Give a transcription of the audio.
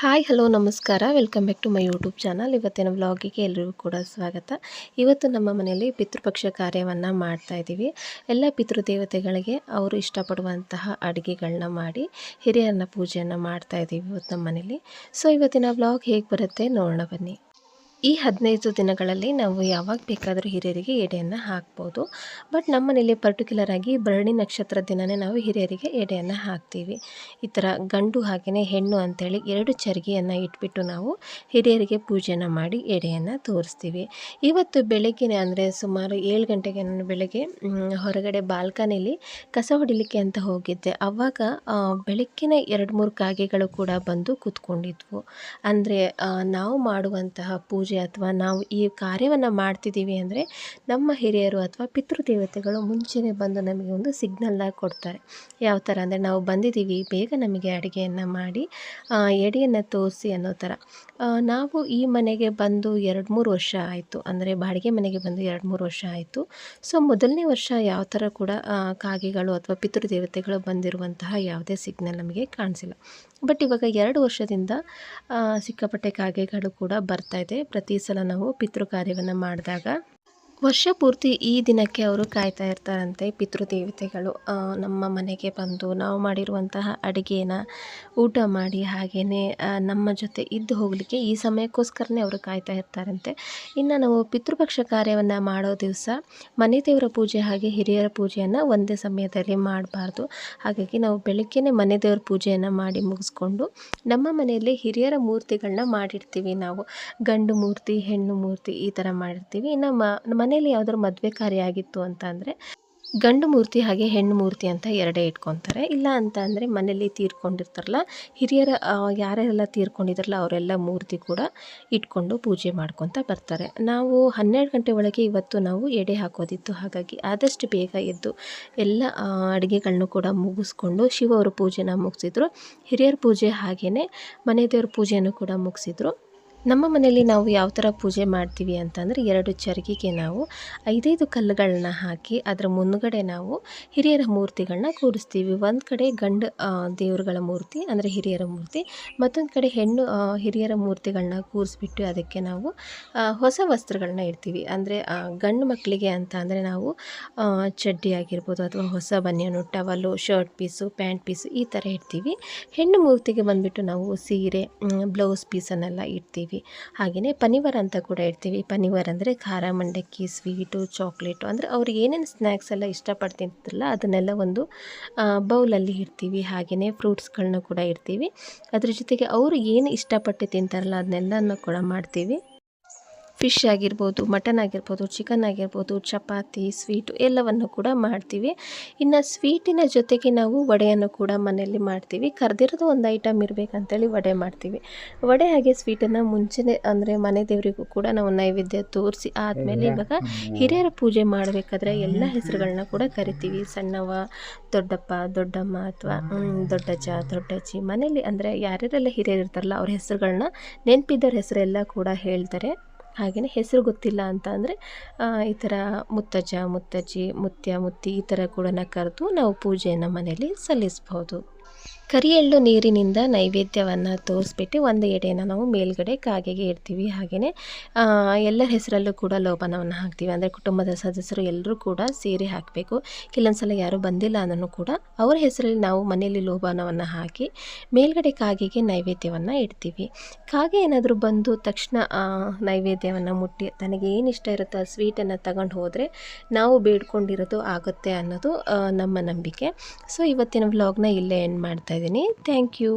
Hi, hello, ನಮಸ್ಕಾರ. Welcome back to my YouTube channel. ಇವತ್ತಿನ ವ್ಲಾಗಿಗೆ ಎಲ್ಲರಿಗೂ ಕೂಡ ಸ್ವಾಗತ. ಇವತ್ತು ನಮ್ಮ ಮನೆಯಲ್ಲಿ ಪಿತೃಪಕ್ಷ ಕಾರ್ಯವನ್ನು ಮಾಡ್ತಾ ಇದ್ದೀವಿ. ಎಲ್ಲ ಪಿತೃದೇವತೆಗಳಿಗೆ ಅವರು ಇಷ್ಟಪಡುವಂತಹ ಅಡುಗೆಗಳನ್ನ ಮಾಡಿ ಹಿರಿಯರನ್ನ ಪೂಜೆಯನ್ನು ಮಾಡ್ತಾ ಇದ್ದೀವಿ ಇವತ್ತು ನಮ್ಮ ಮನೇಲಿ ಸೊ ಇವತ್ತಿನ ವ್ಲಾಗ್ ಹೇಗೆ ಬರುತ್ತೆ ನೋಡೋಣ ಬನ್ನಿ. ಈ ಹದಿನೈದು ದಿನಗಳಲ್ಲಿ ನಾವು ಯಾವಾಗ ಬೇಕಾದರೂ ಹಿರಿಯರಿಗೆ ಎಡೆಯನ್ನು ಹಾಕ್ಬೋದು. ಬಟ್ ನಮ್ಮನೇಲಿ ಪರ್ಟಿಕ್ಯುಲರ್ ಆಗಿ ಭರಣಿ ನಕ್ಷತ್ರ ದಿನವೇ ನಾವು ಹಿರಿಯರಿಗೆ ಎಡೆಯನ್ನು ಹಾಕ್ತೀವಿ. ಈ ಥರ ಗಂಡು ಹಾಗೆಯೇ ಹೆಣ್ಣು ಅಂತೇಳಿ ಎರಡು ಚರ್ಗೆಯನ್ನು ಇಟ್ಬಿಟ್ಟು ನಾವು ಹಿರಿಯರಿಗೆ ಪೂಜೆಯನ್ನು ಮಾಡಿ ಎಡೆಯನ್ನು ತೋರಿಸ್ತೀವಿ. ಇವತ್ತು ಬೆಳಗ್ಗೆ ಅಂದರೆ ಸುಮಾರು ಏಳು ಗಂಟೆಗೆ ನಾನು ಬೆಳಗ್ಗೆ ಹೊರಗಡೆ ಬಾಲ್ಕನಿಲಿ ಕಸ ಹೊಡಿಲಿಕ್ಕೆ ಅಂತ ಹೋಗಿದ್ದೆ. ಆವಾಗ ಬೆಳಗ್ಗಿನ ಎರಡು ಮೂರು ಕಾಗೆಗಳು ಕೂಡ ಬಂದು ಕೂತ್ಕೊಂಡಿದ್ವು. ಅಂದರೆ ನಾವು ಮಾಡುವಂತಹ ಪೂಜೆ ಅಥವಾ ನಾವು ಈ ಕಾರ್ಯವನ್ನು ಮಾಡ್ತಿದ್ದೀವಿ ಅಂದರೆ ನಮ್ಮ ಹಿರಿಯರು ಅಥವಾ ಪಿತೃದೇವತೆಗಳು ಮುಂಚೆನೇ ಬಂದು ನಮಗೆ ಒಂದು ಸಿಗ್ನಲ್ನ ಕೊಡ್ತಾರೆ. ಯಾವ ಥರ ಅಂದರೆ ನಾವು ಬಂದಿದ್ದೀವಿ, ಬೇಗ ನಮಗೆ ಅಡುಗೆಯನ್ನು ಮಾಡಿ ಎಡೆಯನ್ನು ತೋರಿಸಿ ಅನ್ನೋ ಥರ ನಾವು ಈ ಮನೆಗೆ ಬಂದು ಎರಡು ಮೂರು ವರ್ಷ ಆಯಿತು. ಅಂದರೆ ಬಾಡಿಗೆ ಮನೆಗೆ ಬಂದು ಎರಡು ಮೂರು ವರ್ಷ ಆಯಿತು. ಸೊ ಮೊದಲನೇ ವರ್ಷ ಯಾವ ಥರ ಕೂಡ ಕಾಗೆಗಳು ಅಥವಾ ಪಿತೃದೇವತೆಗಳು ಬಂದಿರುವಂತಹ ಯಾವುದೇ ಸಿಗ್ನಲ್ ನಮಗೆ ಕಾಣಿಸಿಲ್ಲ. ಬಟ್ ಇವಾಗ ಎರಡು ವರ್ಷದಿಂದ ಸಿಕ್ಕಾಪಟ್ಟೆ ಕಾಗೆಗಳು ಕೂಡ ಬರ್ತಾ ಇದೆ. ಪ್ರತಿ ಸಲ ನಾವು ಪಿತೃ ಕಾರ್ಯವನ್ನು ಮಾಡಿದಾಗ ವರ್ಷ ಪೂರ್ತಿ ಈ ದಿನಕ್ಕೆ ಅವರು ಕಾಯ್ತಾ ಇರ್ತಾರಂತೆ ಪಿತೃದೇವತೆಗಳು. ನಮ್ಮ ಮನೆಗೆ ಬಂದು ನಾವು ಮಾಡಿರುವಂತಹ ಅಡುಗೆನ ಊಟ ಮಾಡಿ ಹಾಗೆಯೇ ನಮ್ಮ ಜೊತೆ ಇದ್ದು ಹೋಗಲಿಕ್ಕೆ ಈ ಸಮಯಕ್ಕೋಸ್ಕರನೇ ಅವರು ಕಾಯ್ತಾ ಇರ್ತಾರಂತೆ. ಇನ್ನು ನಾವು ಪಿತೃಪಕ್ಷ ಕಾರ್ಯವನ್ನು ಮಾಡೋ ದಿವಸ ಮನೆ ದೇವರ ಪೂಜೆ ಹಾಗೆ ಹಿರಿಯರ ಪೂಜೆಯನ್ನು ಒಂದೇ ಸಮಯದಲ್ಲಿ ಮಾಡಬಾರ್ದು. ಹಾಗಾಗಿ ನಾವು ಬೆಳಗ್ಗೆನೇ ಮನೆ ದೇವರ ಪೂಜೆಯನ್ನು ಮಾಡಿ ಮುಗಿಸ್ಕೊಂಡು ನಮ್ಮ ಮನೆಯಲ್ಲಿ ಹಿರಿಯರ ಮೂರ್ತಿಗಳನ್ನ ಮಾಡಿರ್ತೀವಿ ನಾವು. ಗಂಡು ಮೂರ್ತಿ, ಹೆಣ್ಣು ಮೂರ್ತಿ ಈ ಥರ ಮಾಡಿರ್ತೀವಿ. ಇನ್ನು ಮ ಯಾವುದಾದ್ರು ಮದುವೆ ಕಾರ್ಯ ಆಗಿತ್ತು ಅಂತ ಅಂದರೆ ಗಂಡು ಮೂರ್ತಿ ಹಾಗೆ ಹೆಣ್ಣು ಮೂರ್ತಿ ಅಂತ ಎರಡೇ ಇಟ್ಕೊತಾರೆ. ಇಲ್ಲ ಅಂತ ಅಂದರೆ ಮನೇಲಿ ತೀರ್ಕೊಂಡಿರ್ತಾರಲ್ಲ, ಹಿರಿಯರ ಯಾರೆಲ್ಲ ಯಾರ್ಯಾರೆಲ್ಲ ತೀರ್ಕೊಂಡಿದ್ದಾರಲ್ಲ ಅವರೆಲ್ಲ ಮೂರ್ತಿ ಕೂಡ ಇಟ್ಕೊಂಡು ಪೂಜೆ ಮಾಡ್ಕೊತ ಬರ್ತಾರೆ. ನಾವು ಹನ್ನೆರಡು ಗಂಟೆ ಒಳಗೆ ಇವತ್ತು ನಾವು ಎಡೆ ಹಾಕೋದಿತ್ತು. ಹಾಗಾಗಿ ಆದಷ್ಟು ಬೇಗ ಎದ್ದು ಎಲ್ಲ ಅಡುಗೆಗಳನ್ನು ಕೂಡ ಮುಗಿಸ್ಕೊಂಡು ಶಿವ ಅವರ ಪೂಜೆನ ಮುಗಿಸಿದ್ರು. ಹಿರಿಯರ ಪೂಜೆ ಹಾಗೆಯೇ ಮನೆ ದೇವ್ರ ಪೂಜೆಯನ್ನು ಕೂಡ ಮುಗಿಸಿದ್ರು. ನಮ್ಮ ಮನೆಯಲ್ಲಿ ನಾವು ಯಾವ ಥರ ಪೂಜೆ ಮಾಡ್ತೀವಿ ಅಂತಂದರೆ ಎರಡು ಚರ್ಗಿಗೆ ನಾವು ಐದೈದು ಕಲ್ಲುಗಳನ್ನ ಹಾಕಿ ಅದರ ಮುಂದ್ಗಡೆ ನಾವು ಹಿರಿಯರ ಮೂರ್ತಿಗಳನ್ನ ಕೂರಿಸ್ತೀವಿ. ಒಂದು ಕಡೆ ಗಂಡು ದೇವರುಗಳ ಮೂರ್ತಿ, ಅಂದರೆ ಹಿರಿಯರ ಮೂರ್ತಿ, ಮತ್ತೊಂದು ಕಡೆ ಹೆಣ್ಣು ಹಿರಿಯರ ಮೂರ್ತಿಗಳನ್ನ ಕೂರಿಸ್ಬಿಟ್ಟು ಅದಕ್ಕೆ ನಾವು ಹೊಸ ವಸ್ತ್ರಗಳನ್ನ ಇಡ್ತೀವಿ. ಅಂದರೆ ಗಂಡು ಮಕ್ಕಳಿಗೆ ಅಂತ ಅಂದರೆ ನಾವು ಚಡ್ಡಿ ಆಗಿರ್ಬೋದು ಅಥವಾ ಹೊಸ banian, towel, shirt piece, pant piece ಈ ಥರ ಇಡ್ತೀವಿ. ಹೆಣ್ಣು ಮೂರ್ತಿಗೆ ಬಂದುಬಿಟ್ಟು ನಾವು ಸೀರೆ ಬ್ಲೌಸ್ ಪೀಸನ್ನೆಲ್ಲ ಇಡ್ತೀವಿ. ಹಾಗೆಯೇ ಪನಿವರ್ ಅಂತ ಕೂಡ ಇಡ್ತೀವಿ ಪನಿವರ್ ಅಂದರೆ ಖಾರ, ಮಂಡಕ್ಕಿ, ಸ್ವೀಟು, ಚಾಕ್ಲೇಟು ಅಂದರೆ ಅವ್ರು ಏನೇನು ಸ್ನ್ಯಾಕ್ಸ್ ಎಲ್ಲ ಇಷ್ಟಪಟ್ಟು ಅದನ್ನೆಲ್ಲ ಒಂದು ಬೌಲಲ್ಲಿ ಇಡ್ತೀವಿ. ಹಾಗೆಯೇ ಫ್ರೂಟ್ಸ್ಗಳನ್ನ ಕೂಡ ಇಡ್ತೀವಿ. ಅದ್ರ ಜೊತೆಗೆ ಅವರು ಏನು ಇಷ್ಟಪಟ್ಟು ತಿಂತಾರಲ್ಲ ಅದನ್ನೆಲ್ಲನೂ ಕೂಡ ಮಾಡ್ತೀವಿ. ಫಿಶ್ ಆಗಿರ್ಬೋದು ಮಟನ್ ಆಗಿರ್ಬೋದು ಚಿಕನ್ ಆಗಿರ್ಬೋದು ಚಪಾತಿ ಸ್ವೀಟು ಎಲ್ಲವನ್ನು ಕೂಡ ಮಾಡ್ತೀವಿ. ಇನ್ನು ಸ್ವೀಟಿನ ಜೊತೆಗೆ ನಾವು ವಡೆಯನ್ನು ಕೂಡ ಮನೆಯಲ್ಲಿ ಮಾಡ್ತೀವಿ. ಕರೆದಿರೋದು ಒಂದು ಐಟಮ್ ಇರಬೇಕಂತೇಳಿ ವಡೆ ಮಾಡ್ತೀವಿ. ವಡೆ ಹಾಗೆ ಸ್ವೀಟನ್ನು ಮುಂಚೆನೇ ಅಂದರೆ ಮನೆ ದೇವರಿಗೂ ಕೂಡ ನಾವು ನೈವೇದ್ಯ ತೋರಿಸಿ ಆದಮೇಲೆ ಇವಾಗ ಹಿರಿಯರ ಪೂಜೆ ಮಾಡಬೇಕಾದ್ರೆ ಎಲ್ಲ ಹೆಸರುಗಳನ್ನ ಕೂಡ ಕರಿತೀವಿ. ಸಣ್ಣವ ದೊಡ್ಡಪ್ಪ ದೊಡ್ಡಮ್ಮ ಅಥವಾ ದೊಡ್ಡಜ್ಜ ದೊಡ್ಡಜ್ಜಿ ಮನೆಯಲ್ಲಿ ಅಂದರೆ ಯಾರ್ಯಾರೆಲ್ಲ ಹಿರಿಯರು ಇರ್ತಾರಲ್ಲ ಅವ್ರ ಹೆಸರುಗಳನ್ನ ನೆನಪಿದ್ದವ್ರ ಹೆಸರೆಲ್ಲ ಕೂಡ ಹೇಳ್ತಾರೆ. ಹಾಗೆಯೇ ಹೆಸರು ಗೊತ್ತಿಲ್ಲ ಅಂತ ಅಂದರೆ ಈ ಥರ ಮುತ್ತಜ್ಜ, ಮುತ್ತಜ್ಜಿ, ಮುತ್ಯ, ಮುತ್ತಿ ಈ ಥರ ಕೂಡ ಕರೆದು ನಾವು ಪೂಜೆಯನ್ನು ಮನೆಯಲ್ಲಿ ಸಲ್ಲಿಸ್ಬೋದು ಕರಿ ಎಳ್ಳು ನೀರಿನಿಂದ ನೈವೇದ್ಯವನ್ನು ತೋರಿಸ್ಬಿಟ್ಟು ಒಂದು ಎಡೆಯನ್ನು ನಾವು ಮೇಲ್ಗಡೆ ಕಾಗೆಗೆ ಇಡ್ತೀವಿ. ಹಾಗೆಯೇ ಎಲ್ಲರ ಹೆಸರಲ್ಲೂ ಕೂಡ ಲೋಬನವನ್ನು ಹಾಕ್ತೀವಿ. ಅಂದರೆ ಕುಟುಂಬದ ಸದಸ್ಯರು ಎಲ್ಲರೂ ಕೂಡ ಸೇರಿ ಹಾಕಬೇಕು. ಕೆಲವೊಂದು ಸಲ ಯಾರೂ ಬಂದಿಲ್ಲ ಅನ್ನೋನು ಕೂಡ ಅವರ ಹೆಸರಲ್ಲಿ ನಾವು ಮನೆಯಲ್ಲಿ ಲೋಬಾನವನ್ನು ಹಾಕಿ ಮೇಲ್ಗಡೆ ಕಾಗೆಗೆ ನೈವೇದ್ಯವನ್ನು ಇಡ್ತೀವಿ. ಕಾಗೆ ಏನಾದರೂ ಬಂದು ತಕ್ಷಣ ನೈವೇದ್ಯವನ್ನು ಮುಟ್ಟಿ ತನಗೆ ಏನು ಇಷ್ಟ ಇರುತ್ತೋ ಆ ಸ್ವೀಟನ್ನು ತಗೊಂಡು ಹೋದರೆ ನಾವು ಬೇಡ್ಕೊಂಡಿರೋದು ಆಗುತ್ತೆ ಅನ್ನೋದು ನಮ್ಮ ನಂಬಿಕೆ. ಸೊ ಇವತ್ತಿನ ವ್ಲಾಗ್ನ ಇಲ್ಲೇ ಎಂಡ್ ಮಾಡ್ತಾ ಇದ್ದೀನಿ ಥ್ಯಾಂಕ್ ಯು